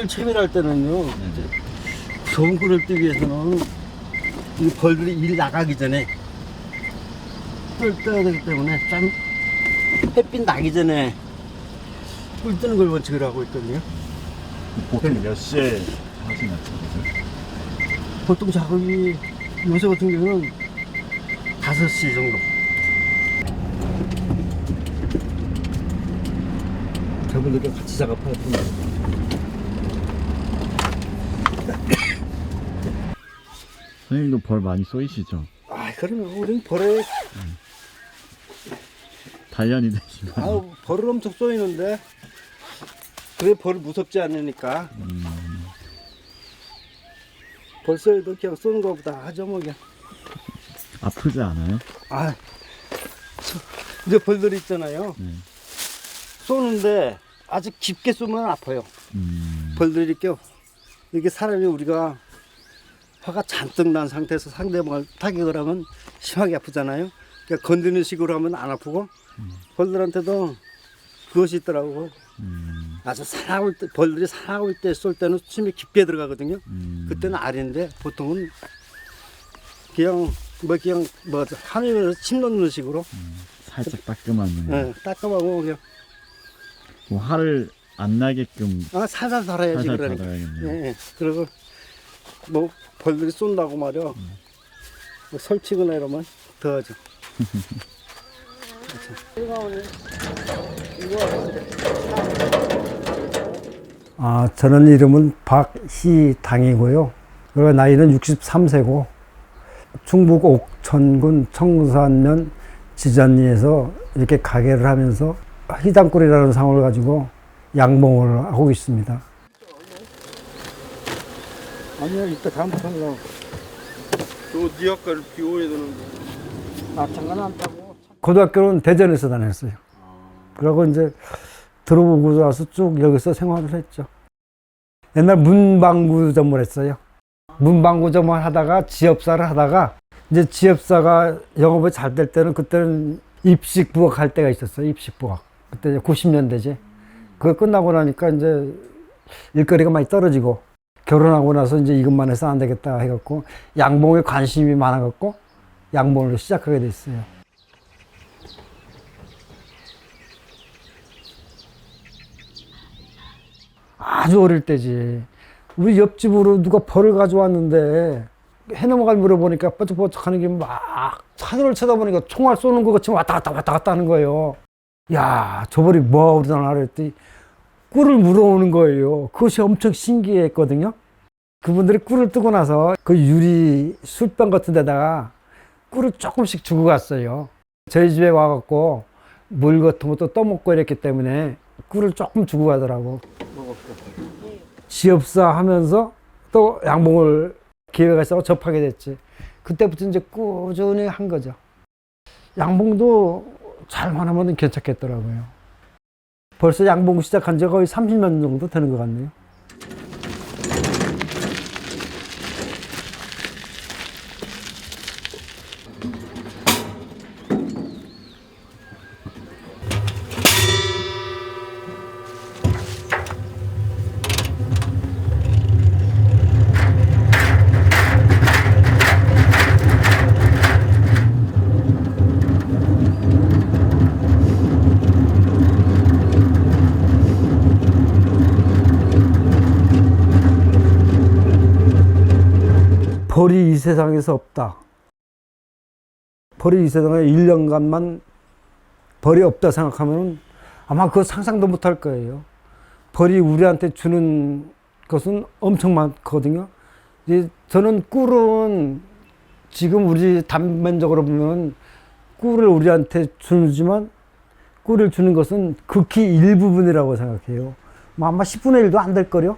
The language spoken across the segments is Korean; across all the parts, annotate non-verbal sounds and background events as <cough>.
꿀을 채비할 때는요. 좋은 꿀을 뜨기 위해서는 이 벌들이 일 나가기 전에 꿀 떠야 되기 때문에 좀 햇빛 나기 전에 꿀 뜨는 걸 원칙으로 하고 있거든요. 보통 몇 시에 하시나요? 보통 작업이 요새 같은 경우는 5시 정도. 저분들과 같이 작업할 뿐이에요. 선생님도 벌 많이 쏘이시죠? 아, 그러면 우리는 벌에, 단련이 되시면 아우, 벌을 엄청 쏘이는데, 그래 벌을 무섭지 않으니까. 벌 쏘여도 그냥 쏘는 것보다 하죠, 뭐, 그냥. 아프지 않아요? 아, 저- 이제 벌들 있잖아요. 네. 쏘는데 아주 깊게 쏘면 아파요. 음, 벌들이 이렇게 이게 사람이 우리가 화가 잔뜩 난 상태에서 상대방을 타격을 하면 심하게 아프잖아요. 그러니까 건드는 식으로 하면 안 아프고 벌들한테도 그것이 있더라고. 음, 아주 사나울 때 벌들이 사나울 때쏠 때는 숨이 깊게 들어가거든요. 음. 그때는 알인데 보통은 그냥 뭐 그냥 뭐 하늘에서 침 넣는 식으로 살짝 따끔한 예, 따끔하고 그냥 뭐 화를 안 나게끔 아 살살 살아야지 살살 그러니까. 달아야겠네요. 예, 예. 그리고 뭐 벌들이 쏜다고 말이야. 뭐 설치거나 이러면 더 하죠. 아, 저는 이름은 박희당이고요. 그리고 나이는 63세고 충북 옥천군 청산면 지전리에서 이렇게 가게를 하면서 희당꿀이라는 상을 가지고 양봉을 하고 있습니다. 아니요, 이따 잘못하려고. 저네 아까를 비워야 되는데 아, 장난 안 타고. 고등학교는 대전에서 다녔어요. 그러고 이제 들어오고 나서 쭉 여기서 생활을 했죠. 옛날 문방구점을 했어요. 문방구점을 하다가 지업사를 하다가 이제 지업사가 영업이 잘 될 때는 그때는 입식 부업 할 때가 있었어요. 입식 부업. 그때 이제 90년대지. 그거 끝나고 나니까 이제 일거리가 많이 떨어지고 결혼하고 나서 이제 이것만 해서 안 되겠다 해갖고 양봉에 관심이 많아갖고 양봉을 시작하게 됐어요. 아주 어릴 때지. 우리 옆집으로 누가 벌을 가져왔는데 해넘어갈 물어보니까 뻐쩍뻐쩍 하는 게 막 하늘을 쳐다보니까 총알 쏘는 것 같이 왔다 갔다 왔다 갔다 하는 거예요. 야, 저 벌이 뭐야 우리나라 그랬더니 꿀을 물어오는 거예요. 그것이 엄청 신기했거든요. 그분들이 꿀을 뜨고 나서 그 유리 술병 같은 데다가 꿀을 조금씩 주고 갔어요. 저희 집에 와갖고 물 같은 것도 떠먹고 이랬기 때문에 꿀을 조금 주고 가더라고. 지업사 하면서 또 양봉을 기회가 있어서 접하게 됐지. 그때부터 이제 꾸준히 한 거죠. 양봉도 잘만 하면 괜찮겠더라고요. 벌써 양봉 시작한 지 거의 30년 정도 되는 것 같네요. 벌이 이 세상에서 없다. 벌이 이 세상에 1년간만 벌이 없다 생각하면 아마 그거 상상도 못할 거예요. 벌이 우리한테 주는 것은 엄청 많거든요. 이제 저는 꿀은 지금 우리 단면적으로 보면 꿀을 우리한테 주지만 꿀을 주는 것은 극히 일부분이라고 생각해요. 뭐 아마 10분의 1도 안 될 거요.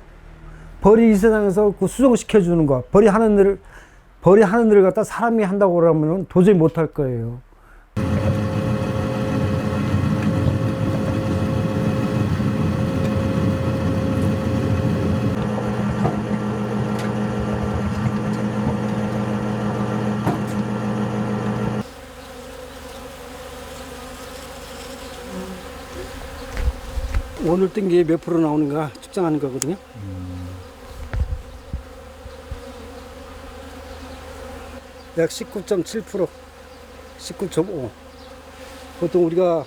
벌이 이 세상에서 그 수정시켜 주는 거, 벌이 하는 일을 벌이 하는 일을 갖다 사람이 한다고 그러면 도저히 못할 거예요. 오늘 뜬 게 몇 프로 나오는가 측정하는 거거든요. 약 19.7%, 19.5. 보통 우리가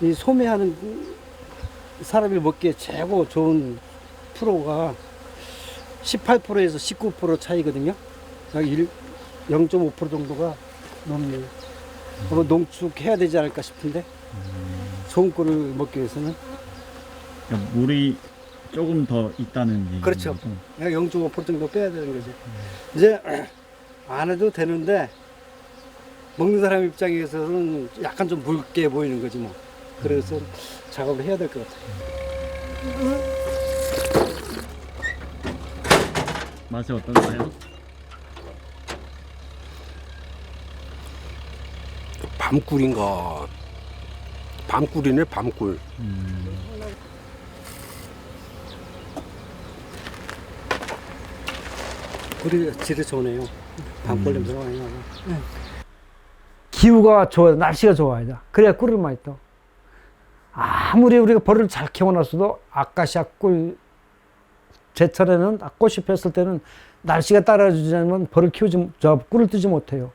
이 소매하는 사람이 먹기에 최고 좋은 프로가 18%에서 19% 차이거든요. 약 1, 0.5% 정도가 넘네요. 농축해야 되지 않을까 싶은데 좋은 꿀을 먹기 위해서는 그러니까 물이 조금 더 있다는 얘기. 그렇죠. 약 0.5% 정도 빼야 되는 거죠. 이제 안 해도 되는데 먹는 사람 입장에서는 약간 좀 묽게 보이는 거지 뭐. 그래서 작업을 해야 될 것 같아요. 맛이 어떤가요? 밤꿀인가? 밤꿀이네 밤꿀. 음, 꿀이 질이 좋네요. 밤꿀 냄새가 많이 나고. 기후가 좋아야 날씨가 좋아야 돼. 그래야 꿀을 많이 떠. 아무리 우리가 벌을 잘 키워놨어도 아카시아 꿀 제철에는 꽃이 폈을 때는 날씨가 따라주지 않으면 벌을 키우지 저 꿀을 뜨지 못해요.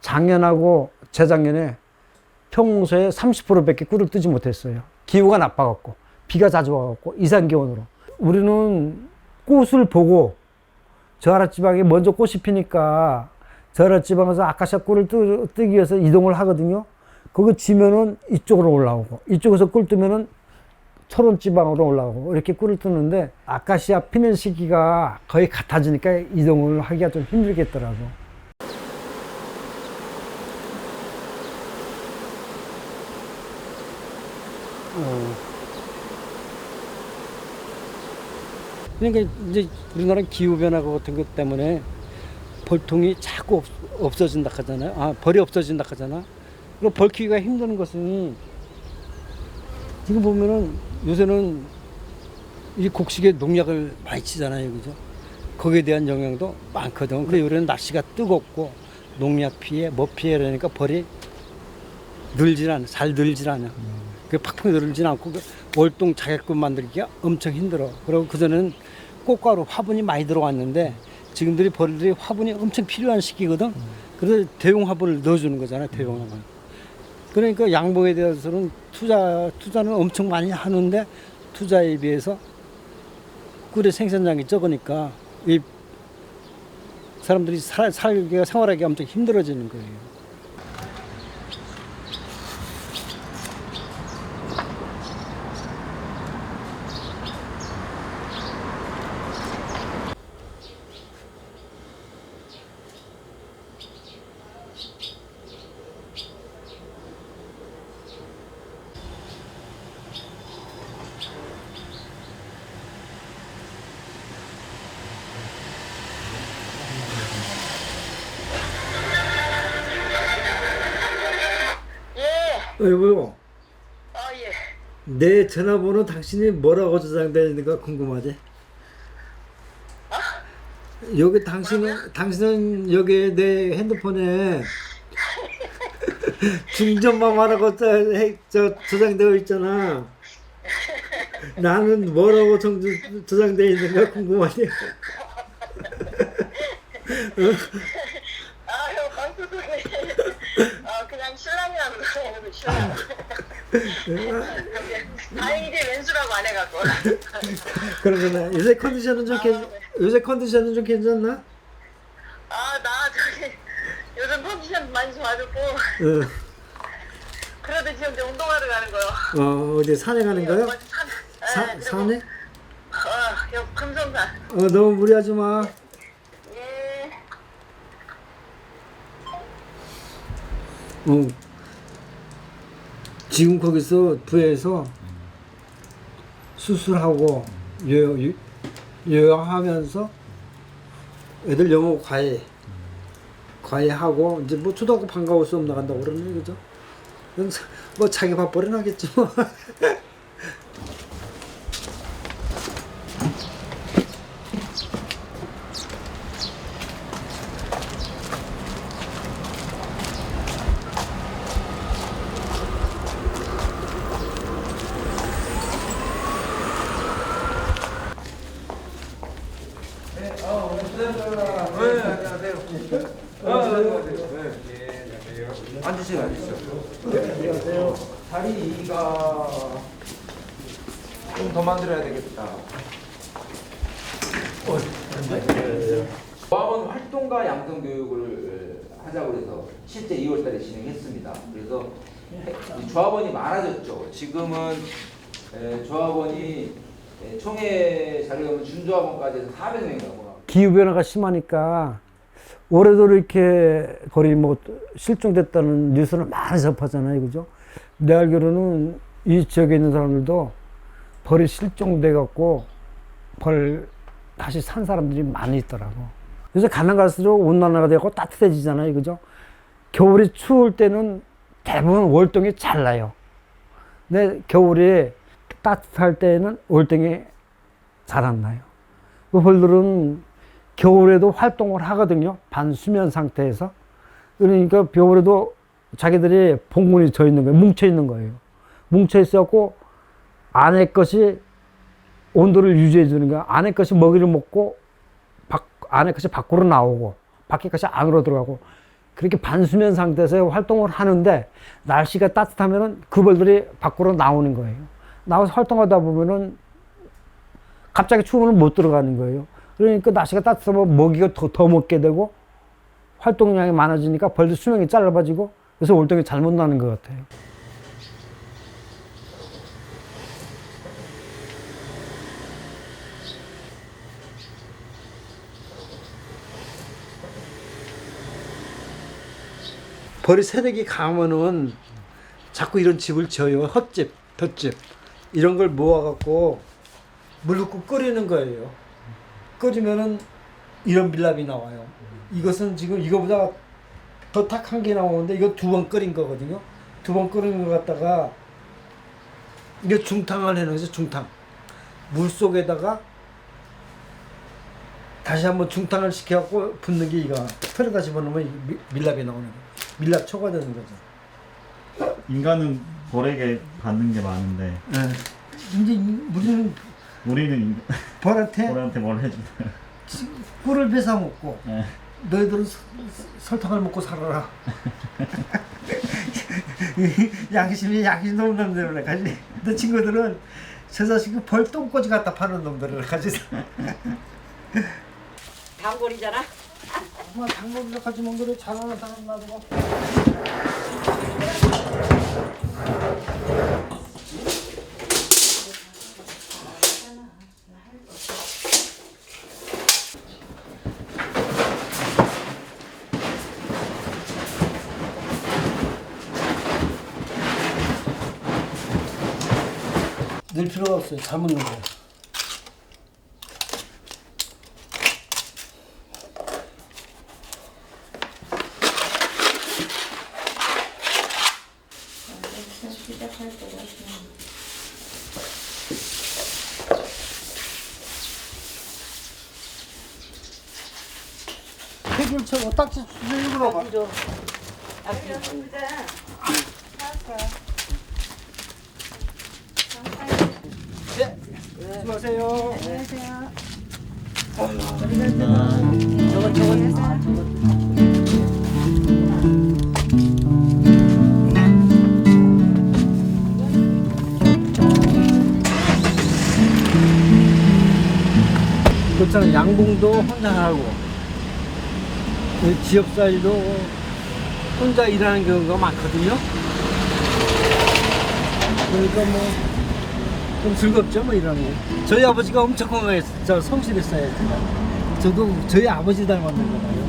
작년하고 재작년에 평소에 30%밖에 꿀을 뜨지 못했어요. 기후가 나빠갖고 비가 자주 와갖고 이상 기온으로 우리는 꽃을 보고 저 아랫지방에 먼저 꽃이 피니까 저 아랫지방에서 아카시아 꿀을 뜨, 뜨기 위해서 이동을 하거든요. 그거 지면은 이쪽으로 올라오고 이쪽에서 꿀 뜨면은 초론 지방으로 올라오고 이렇게 꿀을 뜨는데 아카시아 피는 시기가 거의 같아지니까 이동을 하기가 좀 힘들겠더라고. 그러니까 이제 우리나라 기후 변화 같은 것 때문에 벌통이 자꾸 없, 없어진다 하잖아요. 아, 벌이 없어진다 하잖아. 그리고 벌 키기가 힘든 것은 지금 보면은 요새는 이 곡식에 농약을 많이 치잖아요. 그죠? 거기에 대한 영향도 많거든. 근데 요새는 날씨가 뜨겁고 농약 피해, 뭐 피해 그러니까 벌이 늘질 않아. 잘 늘질 않아. 그 팍팍 늘진 않고 그 월동 자객금 만들기가 엄청 힘들어. 그리고 그전에는 꽃가루 화분이 많이 들어왔는데 지금들이 벌들이 화분이 엄청 필요한 시기거든. 그래서 대용 화분을 넣어주는 거잖아. 대용 화분. 그러니까 양봉에 대해서는 투자 투자는 엄청 많이 하는데 투자에 비해서 꿀의 생산량이 적으니까 이 사람들이 살, 살기가 생활하기가 엄청 힘들어지는 거예요. 예, 여보, 아 예. 내 전화번호 당신이 뭐라고 저장되어 있는가 궁금하지? 여기 당신은 당신은 여기 내 핸드폰에 <laughs> 중전마마라고 저, 해- 저 저장되어 있잖아. 나는 뭐라고 정, 저장되어 있는가 궁금하지? 아, <laughs> 형 방송국에 아 그냥 신랑이라는 거예요, 신랑. 다행이지 왼수라고 안 해갖고. 그러면 요새 컨디션은 좀 괜, 아, 네. 요새 컨디션은 좀 괜찮나? 아, 나 저기 요즘 컨디션 많이 좋아졌고 어, 그래도 지금 이제 운동하러 가는 거요. 어 어디 산에 가는 거요? 산, 예, 사, 그리고, 산에? 어, 여 금성산. 어 너무 무리하지 마. 예. 어. 지금 거기서 부에서 수술하고 요, 요, 요양하면서 애들 영어 과외 과외하고 이제 뭐 초등학교 방과후 수업 나간다고 그러네 그죠? 뭐 자기 밥벌이 나겠지 뭐. <laughs> 앉으세요, 앉으세요. 안녕하세요. 다리가 좀 더 만들어야 되겠다. 조합원 활동가 양성 교육을 하자고 해서 실제 2월달에 진행했습니다. 그래서 이 조합원이 많아졌죠. 지금은 에, 조합원이 에, 총회 자료하면 준조합원까지 해서 400명이라고. 기후 변화가 심하니까 올해도 이렇게 거의 뭐 실종됐다는 뉴스를 많이 접하잖아요. 그죠? 내 알기로는 이 지역에 있는 사람들도 벌이 실종돼 갖고 벌 다시 산 사람들이 많이 있더라고. 그래서 가면 갈수록 온난화가 되고 따뜻해지잖아요. 그죠? 겨울이 추울 때는 대부분 월동이 잘 나요. 근데 겨울이 따뜻할 때는 월동이 잘안 나요. 그 벌들은 겨울에도 활동을 하거든요. 반수면 상태에서. 그러니까 겨울에도 자기들이 봉분이 져 있는 거예요. 뭉쳐 있는 거예요. 뭉쳐 있어갖고 안에 것이 온도를 유지해 주는 거야. 안에 것이 먹이를 먹고 밖, 안에 것이 밖으로 나오고 밖에 것이 안으로 들어가고 그렇게 반수면 상태에서 활동을 하는데 날씨가 따뜻하면은 그 벌들이 밖으로 나오는 거예요. 나와서 활동하다 보면은 갑자기 추우면 못 들어가는 거예요. 그러니까 날씨가 따뜻하면 먹이가 더, 더 먹게 되고 활동량이 많아지니까 벌들 수명이 짧아지고 그래서 월동이 잘못 나는 것 같아요. 벌이 세력이 강하면은 자꾸 이런 집을 지어요. 헛집, 덧집 이런 걸 모아갖고 물 넣고 끓이는 거예요. 끓이면은 이런 밀랍이 나와요. 이것은 지금 이거보다 더 탁한 게 나오는데 이거 두 번 끓인 거거든요. 두 번 끓인 거 갖다가 이게 중탕을 거죠. 중탕. 물 속에다가 다시 한번 중탕을 시켜갖고 붓는 게 이거. 틀에다 집어넣으면 밀랍이 나오는 거예요. 밀랍 초가 되는 거죠. 인간은 벌에게 받는 게 많은데 이제 이- 우리는 우리는 인- 벌한테 벌한테 뭘 해주나? 꿀을 뺏어 먹고 네. 너희들은 서- 서- 설탕을 먹고 살아라. 양심이 <laughs> 양심 없는 놈들을 가지. 너 친구들은 저 자식이 벌 똥꼬지 갖다 파는 놈들을 가지. <laughs> 단골이잖아. 뭐 당근을 가지 먹는 거 잘하는 사람 나도. 늘 필요가 없어요. 잘 먹는 거예요. 해결책 딱지 주세요 봐. 네. 수고하세요. 그렇잖아 양봉도 혼자 하고 그 지역사회도 혼자 일하는 경우가 많거든요. 그러니까 뭐 좀 즐겁죠 뭐 일하는 게. 저희 아버지가 엄청 건강했어. 저 성실했어요. 저도 저희 아버지 닮았는 거예요.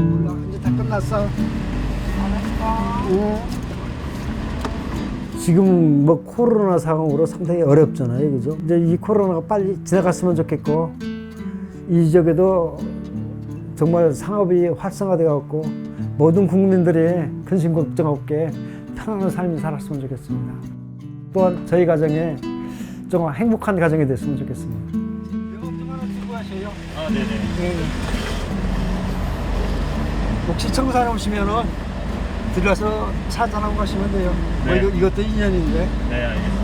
몰라, 이제 다 끝났어. 응. 지금 뭐 코로나 상황으로 상당히 어렵잖아요, 그죠? 이제 이 코로나가 빨리 지나갔으면 좋겠고 이 지역에도 정말 상업이 활성화돼 갖고 모든 국민들이 근심 걱정 없게 편안한 삶을 살았으면 좋겠습니다. 또한 저희 가정에 정말 행복한 가정이 됐으면 좋겠습니다. 수고하셔요. 아 네네. 혹시 청산 오시면은 들어가서 차 한잔하고 가시면 돼요. 뭐 네. 이거, 이것도 인연인데. 네 알겠습니다.